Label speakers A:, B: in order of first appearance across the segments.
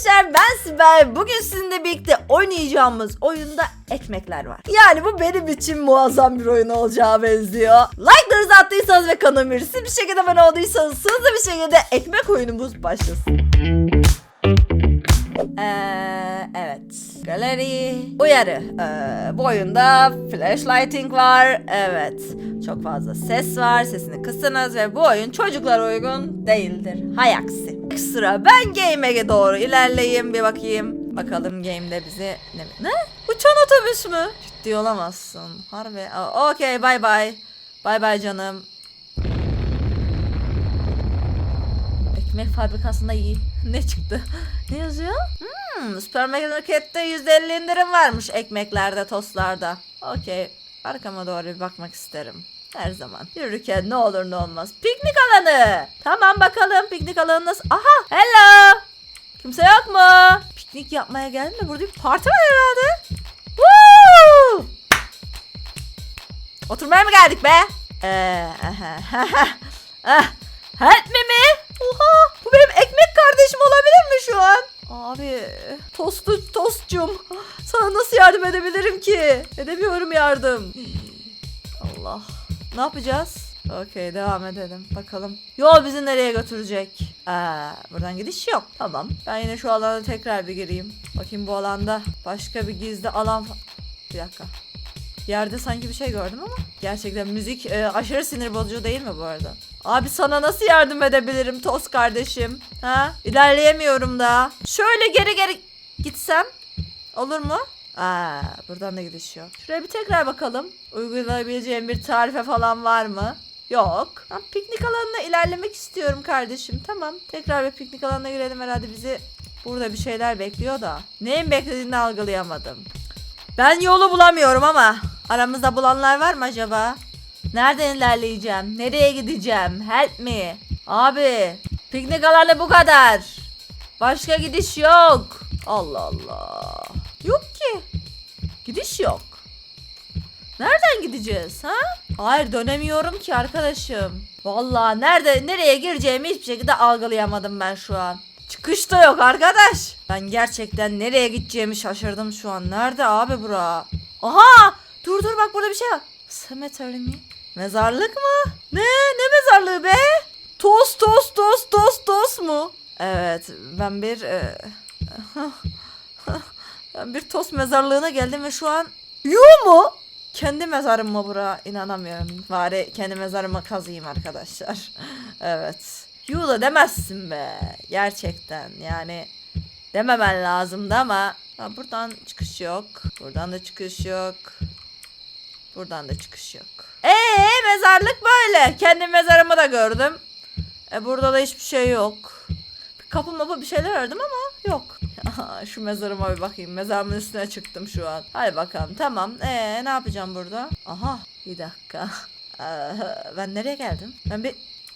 A: arkadaşlar ben Sibel. Bugün sizinle birlikte oynayacağımız oyunda ekmekler var. Yani bu benim için muazzam bir oyun olacağı benziyor. Like'larınızı attıysanız ve kanalıma ücretsiz bir şekilde abone olduysanız hızlı bir şekilde ekmek oyunumuz başlasın. Ee, evet. Galeri. Uyarı. Ee, bu oyunda flashlighting var. Evet. Çok fazla ses var. Sesini kısınız ve bu oyun çocuklara uygun değildir. Hay aksi. Ekstra ben game'e doğru ilerleyeyim bir bakayım. Bakalım game'de bizi ne Ne? Uçan otobüs mü? Ciddi olamazsın. Harbi. Okey bay bay. Bay bay canım. Ekmek fabrikasında iyi. Ne çıktı? Ne yazıyor? Hmm, süpermarkette %50 indirim varmış ekmeklerde, tostlarda. Okey. Arkama doğru bir bakmak isterim. Her zaman. Yürürken ne olur ne olmaz. Piknik alanı. Tamam bakalım piknik alanı? Aha. Hello. Kimse yok mu? Piknik yapmaya geldim de burada bir parti var herhalde. Woo! Oturmaya mı geldik be? Ee, ah, help me mi? Oha bu benim ekmek kardeşim olabilir mi şu an? Abi tostu tostcum sana nasıl yardım edebilirim ki? Edemiyorum yardım. Allah. Ne yapacağız? Okey devam edelim bakalım. Yol bizi nereye götürecek? Aa, buradan gidiş yok. Tamam. Ben yine şu alana tekrar bir gireyim. Bakayım bu alanda başka bir gizli alan... Bir dakika. Yerde sanki bir şey gördüm ama gerçekten müzik e, aşırı sinir bozucu değil mi bu arada? Abi sana nasıl yardım edebilirim toz kardeşim? Ha? İlerleyemiyorum da. Şöyle geri geri gitsem olur mu? Aa, buradan da gidiş yok. Şuraya bir tekrar bakalım. Uygulayabileceğim bir tarife falan var mı? Yok. Ben piknik alanına ilerlemek istiyorum kardeşim. Tamam. Tekrar bir piknik alanına girelim herhalde bizi burada bir şeyler bekliyor da. Neyin beklediğini algılayamadım. Ben yolu bulamıyorum ama aramızda bulanlar var mı acaba? Nereden ilerleyeceğim? Nereye gideceğim? Help me. Abi, piknik alanı bu kadar. Başka gidiş yok. Allah Allah. Yok ki. Gidiş yok. Nereden gideceğiz ha? Hayır dönemiyorum ki arkadaşım. Vallahi nerede nereye gireceğimi hiçbir şekilde algılayamadım ben şu an. Çıkış da yok arkadaş. Ben gerçekten nereye gideceğimi şaşırdım şu an. Nerede abi bura? Aha! Dur dur bak burada bir şey var. Cemetery mi? Mezarlık mı? Ne? Ne mezarlığı be? Tost tost tost tost tost mu? Evet ben bir e, ben bir tost mezarlığına geldim ve şu an Yuh mu? Kendi mezarım mı bura? İnanamıyorum. Bari kendi mezarıma kazıyım arkadaşlar. evet. Yuh da demezsin be. Gerçekten yani dememen lazımdı ama ha, buradan çıkış yok. Buradan da çıkış yok. Buradan da çıkış yok. Ee mezarlık böyle. Kendi mezarımı da gördüm. E burada da hiçbir şey yok. Kapı mapı bir şeyler aradım ama yok. Şu mezarıma bir bakayım. Mezarımın üstüne çıktım şu an. Hadi bakalım tamam. Ee ne yapacağım burada? Aha bir dakika. Ee, ben nereye geldim? Ben bir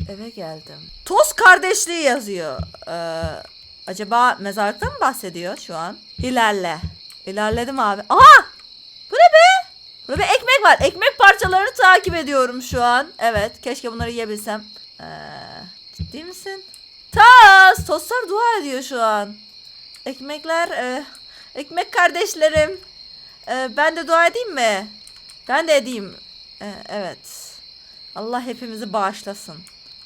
A: eve geldim. Toz kardeşliği yazıyor. Ee, acaba mezarlıktan mı bahsediyor şu an? İlerle. İlerledim abi. Aha! Bu ne be? Burada bir ekmek var. Ekmek parçalarını takip ediyorum şu an. Evet. Keşke bunları yiyebilsem. Ee, ciddi misin? Tas! Tostlar dua ediyor şu an. Ekmekler, e, ekmek kardeşlerim. E, ben de dua edeyim mi? Ben de edeyim. E, evet. Allah hepimizi bağışlasın.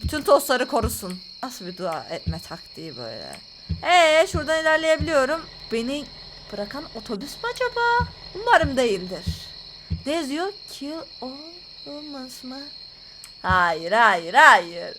A: Bütün tostları korusun. Nasıl bir dua etme taktiği böyle. Ee, şuradan ilerleyebiliyorum. Beni bırakan otobüs mü acaba? Umarım değildir. Ne yazıyor? Kill all humans mı? Hayır, hayır, hayır.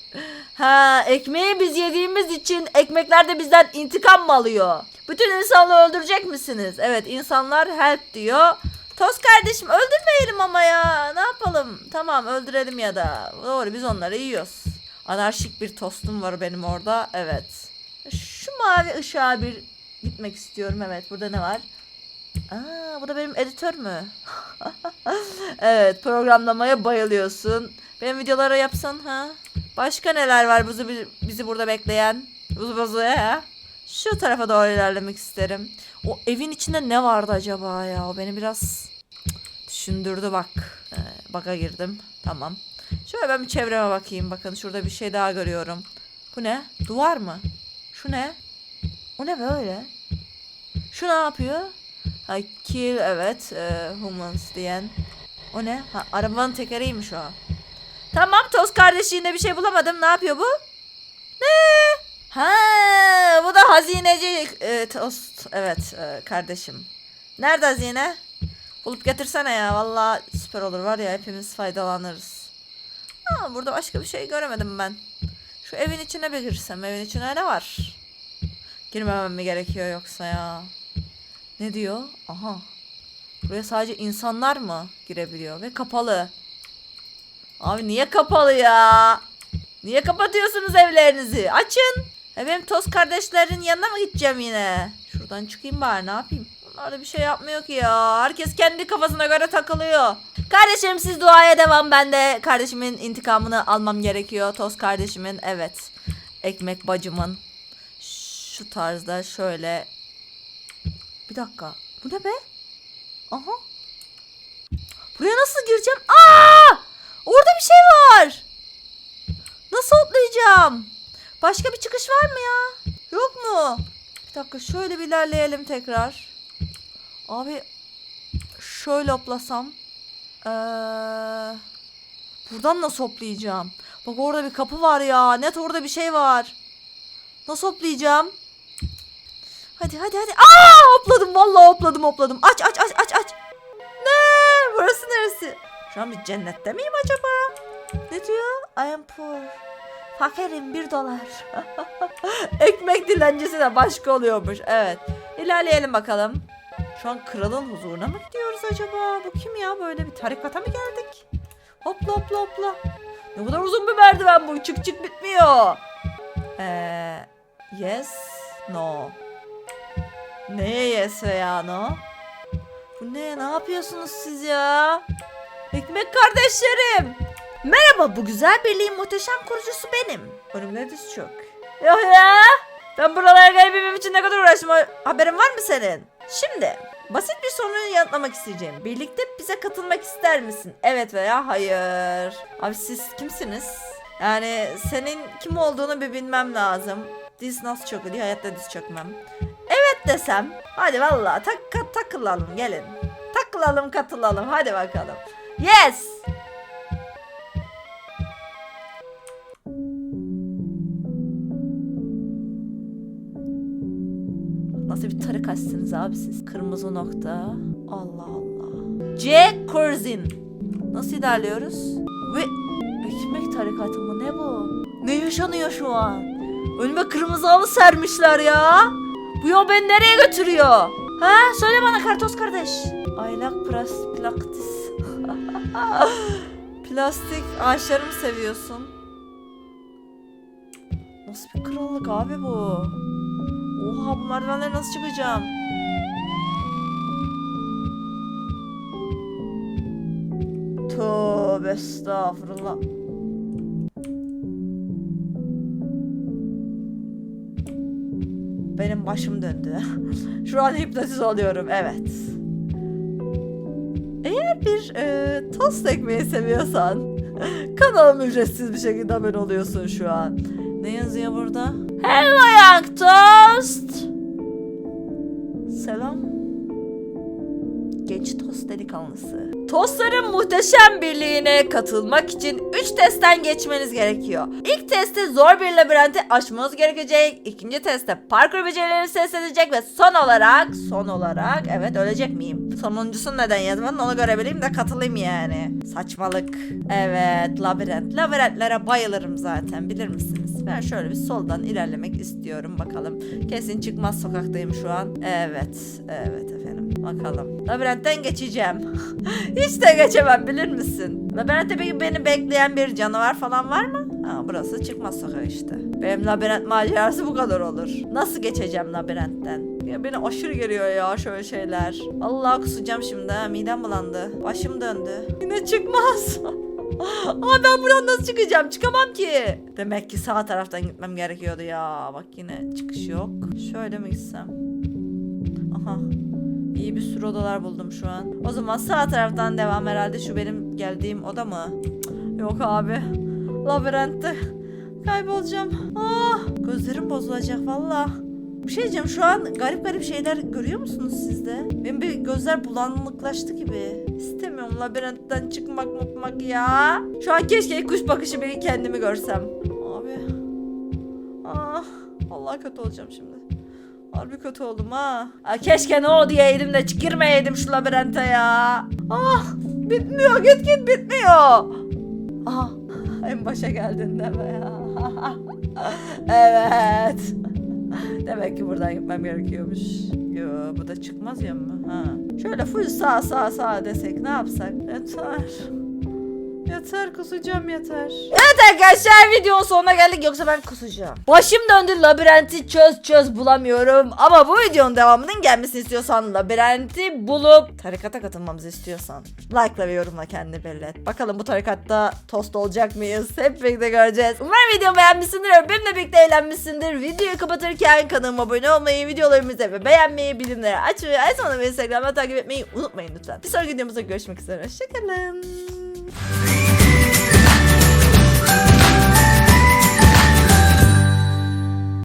A: Ha, ekmeği biz yediğimiz için ekmekler de bizden intikam mı alıyor? Bütün insanları öldürecek misiniz? Evet, insanlar help diyor. Toz kardeşim öldürmeyelim ama ya. Ne yapalım? Tamam öldürelim ya da. Doğru biz onları yiyoruz. Anarşik bir tostum var benim orada. Evet. Şu mavi ışığa bir gitmek istiyorum. Evet burada ne var? Aa, bu da benim editör mü? evet, programlamaya bayılıyorsun. Benim videolara yapsan ha? Başka neler var bizi bizi burada bekleyen? Buzu buzu ya. Şu tarafa doğru ilerlemek isterim. O evin içinde ne vardı acaba ya? O beni biraz düşündürdü bak. Ee, baka girdim. Tamam. Şöyle ben bir çevreme bakayım. Bakın şurada bir şey daha görüyorum. Bu ne? Duvar mı? Şu ne? O ne böyle? Şu ne yapıyor? Ha kill evet e, humans diyen. O ne? Ha arabanın tekeriymiş o. Tamam toz kardeşi bir şey bulamadım. Ne yapıyor bu? Ne? Ha bu da hazineci e, tost. Evet e, kardeşim. Nerede hazine? Bulup getirsene ya. Valla süper olur var ya hepimiz faydalanırız. Aa, burada başka bir şey göremedim ben. Şu evin içine bir girsem. Evin içine ne var? Girmemem mi gerekiyor yoksa ya? Ne diyor? Aha. Buraya sadece insanlar mı girebiliyor ve kapalı. Abi niye kapalı ya? Niye kapatıyorsunuz evlerinizi? Açın. E benim toz kardeşlerin yanına mı gideceğim yine? Şuradan çıkayım bari ne yapayım? Bunlar da bir şey yapmıyor ki ya. Herkes kendi kafasına göre takılıyor. Kardeşim siz duaya devam. Ben de kardeşimin intikamını almam gerekiyor. Toz kardeşimin evet. Ekmek bacımın. Şu tarzda şöyle. Bir dakika. Bu ne be? Aha. Buraya nasıl gireceğim? Aa! Orada bir şey var. Nasıl atlayacağım? Başka bir çıkış var mı ya? Yok mu? Bir dakika şöyle bir ilerleyelim tekrar. Abi şöyle hoplasam. Ee, buradan nasıl hoplayacağım? Bak orada bir kapı var ya. Net orada bir şey var. Nasıl hoplayacağım? Hadi hadi hadi. Aa hopladım vallahi hopladım hopladım. Aç aç aç aç aç. Ne? Burası neresi? Şu an bir cennette miyim acaba? Ne diyor? I am poor. Fakirim bir dolar. Ekmek dilencisi de başka oluyormuş. Evet. İlerleyelim bakalım. Şu an kralın huzuruna mı gidiyoruz acaba? Bu kim ya? Böyle bir tarikata mı geldik? Hopla hopla hopla. Ne kadar uzun bir merdiven bu. Çık çık bitmiyor. Ee, yes, no. Neye yes veya no? Bu ne? Ne yapıyorsunuz siz ya? Ekmek kardeşlerim. Merhaba bu güzel birliğin muhteşem kurucusu benim. Önümde diz çok. Yok ya. Ben buralara gelmemem için ne kadar uğraştım. Haberin var mı senin? Şimdi basit bir soruyu yanıtlamak isteyeceğim. Birlikte bize katılmak ister misin? Evet veya hayır. Abi siz kimsiniz? Yani senin kim olduğunu bir bilmem lazım. Diz nasıl çöküyor? Hayatta diz çökmem. Evet desem. Hadi valla tak- takılalım gelin. Takılalım katılalım hadi bakalım. Yes. Nasıl bir tarikatsınız abi siz? Kırmızı nokta. Allah Allah. C. Curzin. Nasıl ilerliyoruz? Ve ekmek tarikatı mı ne bu? Ne yaşanıyor şu an? Önüme kırmızı halı sermişler ya. Bu yol beni nereye götürüyor? Ha söyle bana kartos kardeş. Aylak pras plaktis. Plastik ağaçları mı seviyorsun? Nasıl bir krallık abi bu? Oha bu merdivenlere nasıl çıkacağım? Tövbe estağfurullah. Benim başım döndü. Şu an hipnotiz oluyorum evet. Bir e, tost ekmeği seviyorsan kanalıma ücretsiz bir şekilde abone oluyorsun şu an. Ne yazıyor burada? Hello young toast. Selam. Genç tost delikanlısı. Tostların muhteşem birliğine katılmak için 3 testten geçmeniz gerekiyor. İlk testte zor bir labirenti aşmanız gerekecek. İkinci testte parkur becerilerinizi test edecek ve son olarak son olarak evet ölecek miyim? Sonuncusunu neden yazmadın onu görebileyim de katılayım yani. Saçmalık. Evet labirent. Labirentlere bayılırım zaten bilir misiniz? Ben şöyle bir soldan ilerlemek istiyorum bakalım. Kesin çıkmaz sokaktayım şu an. Evet. Evet efendim. Bakalım. Labirentten geçeceğim. Hiç de geçemem bilir misin? Labirentte beni bekleyen bir canavar falan var mı? Ha, burası çıkmaz sokak işte. Benim labirent macerası bu kadar olur. Nasıl geçeceğim labirentten? Ya beni aşırı geliyor ya şöyle şeyler. Allah kusacağım şimdi ha. Midem bulandı. Başım döndü. Yine çıkmaz. Aa ben buradan nasıl çıkacağım? Çıkamam ki. Demek ki sağ taraftan gitmem gerekiyordu ya. Bak yine çıkış yok. Şöyle mi gitsem? Aha. İyi bir sürü odalar buldum şu an. O zaman sağ taraftan devam herhalde. Şu benim geldiğim oda mı? Yok abi. Labirentte. Kaybolacağım. Ah, gözlerim bozulacak valla. Bir şey diyeceğim şu an garip garip şeyler görüyor musunuz siz de? Benim bir gözler bulanıklaştı gibi. İstemiyorum labirentten çıkmak mutmak ya. Şu an keşke kuş bakışı bir kendimi görsem. Abi. Ah. Allah kötü olacağım şimdi. Harbi kötü oldum ha. Aa, keşke ne o diyeydim de girmeyeydim şu labirente ya. Ah bitmiyor git git bitmiyor. Ah en başa geldin deme ya. evet. Demek ki buradan gitmem gerekiyormuş. Yo bu da çıkmaz ya mı? Ha. Şöyle full sağ sağ sağ desek ne yapsak? Yeter. Yeter kusacağım yeter. Evet arkadaşlar videonun sonuna geldik yoksa ben kusacağım. Başım döndü labirenti çöz çöz bulamıyorum. Ama bu videonun devamının gelmesini istiyorsan labirenti bulup tarikata katılmamızı istiyorsan like ve yorumla kendini belli et. Bakalım bu tarikatta tost olacak mıyız? Hep birlikte göreceğiz. Umarım videomu beğenmişsindir. Benimle birlikte eğlenmişsindir. Videoyu kapatırken kanalıma abone olmayı, videolarımızı ve beğenmeyi, bildirimleri açmayı, en sonunda beni Instagram'da takip etmeyi unutmayın lütfen. Bir sonraki videomuzda görüşmek üzere. Hoşçakalın.